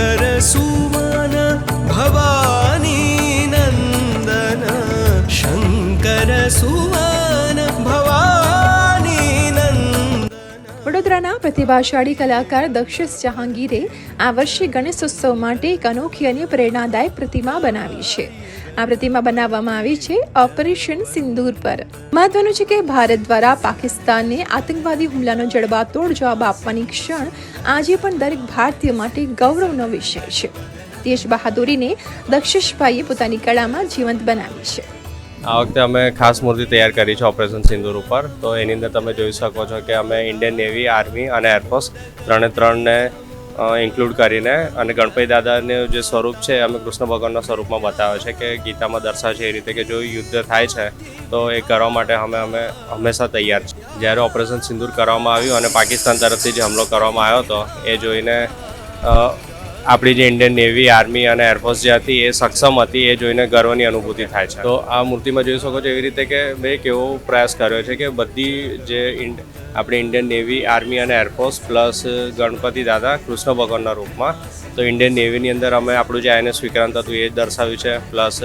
கரசூ વડોદરાના પ્રતિભાશાળી કલાકાર દક્ષિશ જહાંગીરે આ વર્ષે ગણેશોત્સવ માટે એક અનોખી અને પ્રેરણાદાયક પ્રતિમા બનાવી છે. આ પ્રતિમા બનાવવામાં આવી છે ઓપરેશન સિંદૂર પર. મહત્વનું છે કે ભારત દ્વારા પાકિસ્તાનને આતંકવાદી હુમલાનો જડબાતોડ જવાબ આપવાની ક્ષણ આજે પણ દરેક ભારતીય માટે ગૌરવનો વિષય છે. દેશ બહાદુરીને દક્ષિશભાઈએ પોતાની કળામાં જીવંત બનાવી છે. આ વખતે અમે ખાસ મૂર્તિ તૈયાર કરી છે ઓપરેશન સિંદૂર ઉપર. તો એની અંદર તમે જોઈ શકો છો કે અમે ઇન્ડિયન નેવી, આર્મી અને એરફોર્સ ત્રણે ત્રણને ઇન્ક્લુડ કરીને અને ગણપતિ દાદાનું જે સ્વરૂપ છે અમે કૃષ્ણ ભગવાનના સ્વરૂપમાં બતાવે છે કે ગીતામાં દર્શાવે છે એ રીતે કે જો યુદ્ધ થાય છે, તો એ કરવા માટે અમે અમે હંમેશા તૈયાર છીએ જ્યારે ઓપરેશન સિંદૂર કરવામાં આવ્યું અને પાકિસ્તાન તરફથી જે હુમલો કરવામાં આવ્યો હતો, એ જોઈને આપણી જે ઇન્ડિયન નેવી, આર્મી અને એરફોર્સ જે હતી, એ સક્ષમ હતી, એ જોઈને ગર્વની અનુભૂતિ થાય છે. તો આ મૂર્તિમાં જોઈ શકો છો એવી રીતે કે મેં કેવો પ્રયાસ કર્યો છે કે બધી જે આપણી ઇન્ડિયન નેવી, આર્મી અને એરફોર્સ પ્લસ ગણપતિ દાદા, કૃષ્ણ ભગવાનના રૂપમાં. તો ઇન્ડિયન નેવીની અંદર અમે આપણું જે આઈએનએસ વિક્રાંત હતું, એ દર્શાવ્યું છે. પ્લસ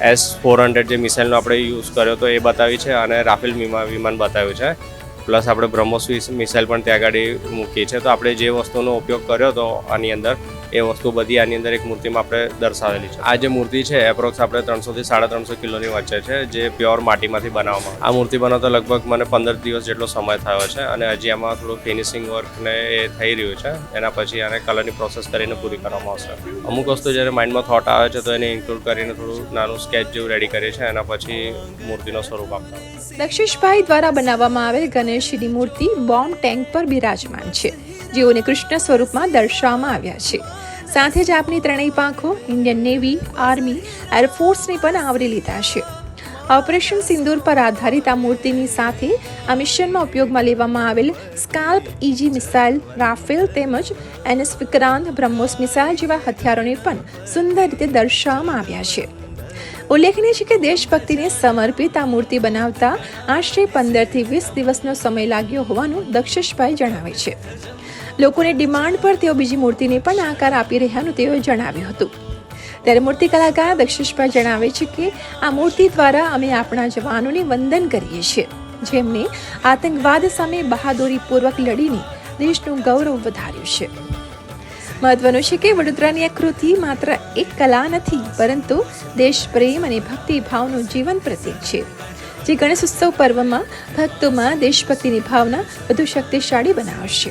એસ ફોર હંડ્રેડ જે મિસાઇલનો આપણે યુઝ કર્યો તો એ બતાવી છે અને રાફેલ વિમાન બતાવ્યું છે. પ્લસ આપણે બ્રહ્મોસ મિસાઇલ પણ ત્યાં આગળ મૂકીએ છીએ તો આપણે જે વસ્તુનો ઉપયોગ કર્યો હતો આની અંદર એ વસ્તુ બધી આની અંદર એક મૂર્તિમાં આપણે દર્શાવેલી છે. આ જે મૂર્તિ છે એપ્રોક્સ આપણે ત્રણસોથી સાડા ત્રણસો કિલોની વચ્ચે છે, જે પ્યોર માટીમાંથી બનાવવામાં. આ મૂર્તિ બનાવતા લગભગ મને પંદર દિવસ જેટલો સમય થયો છે અને હજી આમાં થોડું ફિનિશિંગ વર્ક ને એ થઈ રહ્યું છે. એના પછી આને કલરની પ્રોસેસ કરીને પૂરી કરવામાં આવશે. અમુક વસ્તુ જ્યારે માઇન્ડમાં થોટ આવે છે, તો એને ઇન્ક્લુડ કરીને થોડું નાનું સ્કેચ જેવું રેડી કરીએ છીએ, એના પછી મૂર્તિનો સ્વરૂપ આપતા. દક્ષિશભાઈ દ્વારા બનાવવામાં આવેલ ગણેશજીની મૂર્તિ બોમ્બ ટેન્ક પર બિરાજમાન છે. જેઓને કૃષ્ણ સ્વરૂપમાં દર્શાવવામાં આવ્યા છે. સાથે જ આપની ત્રણેય પાંખો ઇન્ડિયન નેવી આર્મી એરફોર્સને પણ આવરી લીધા છે. ઓપરેશન સિંદૂર પર આધારિત આ મૂર્તિની સાથે આ મિશનમાં ઉપયોગમાં લેવામાં આવેલ સ્કાલ્પ ઇજી મિસાઇલ, રાફેલ તેમજ એનએસ વિક્રાંત બ્રહ્મોસ મિસાઇલ જેવા હથિયારોને પણ સુંદર રીતે દર્શાવવામાં આવ્યા છે. ઉલ્લેખનીય છે કે દેશભક્તિને સમર્પિત આ મૂર્તિ બનાવતા આશરે પંદરથી વીસ દિવસનો સમય લાગ્યો હોવાનું દક્ષિષભાઈ જણાવે છે. લોકોને ડિમાન્ડ પર તેઓ બીજી મૂર્તિને પણ આકાર આપી રહ્યાનું તેઓએ જણાવ્યું હતું. ત્યારે મૂર્તિ કલાકાર દક્ષિષભાઈ જણાવે છે કે આ મૂર્તિ દ્વારા અમે આપણા જવાનોને વંદન કરીએ છીએ. જેમને આતંકવાદ સામે બહાદુરીપૂર્વક લડીને દેશનું ગૌરવ વધાર્યું છે. મહત્વનું છે કે વડોદરાની આ કૃતિ માત્ર એક કલા નથી, પરંતુ દેશ પ્રેમ અને ભક્તિ ભાવનું જીવન પ્રતીક છે. જે ગણેશ ઉત્સવ પર્વમાં ભક્તોમાં દેશભક્તિની ભાવના વધુ શક્તિશાળી બનાવશે.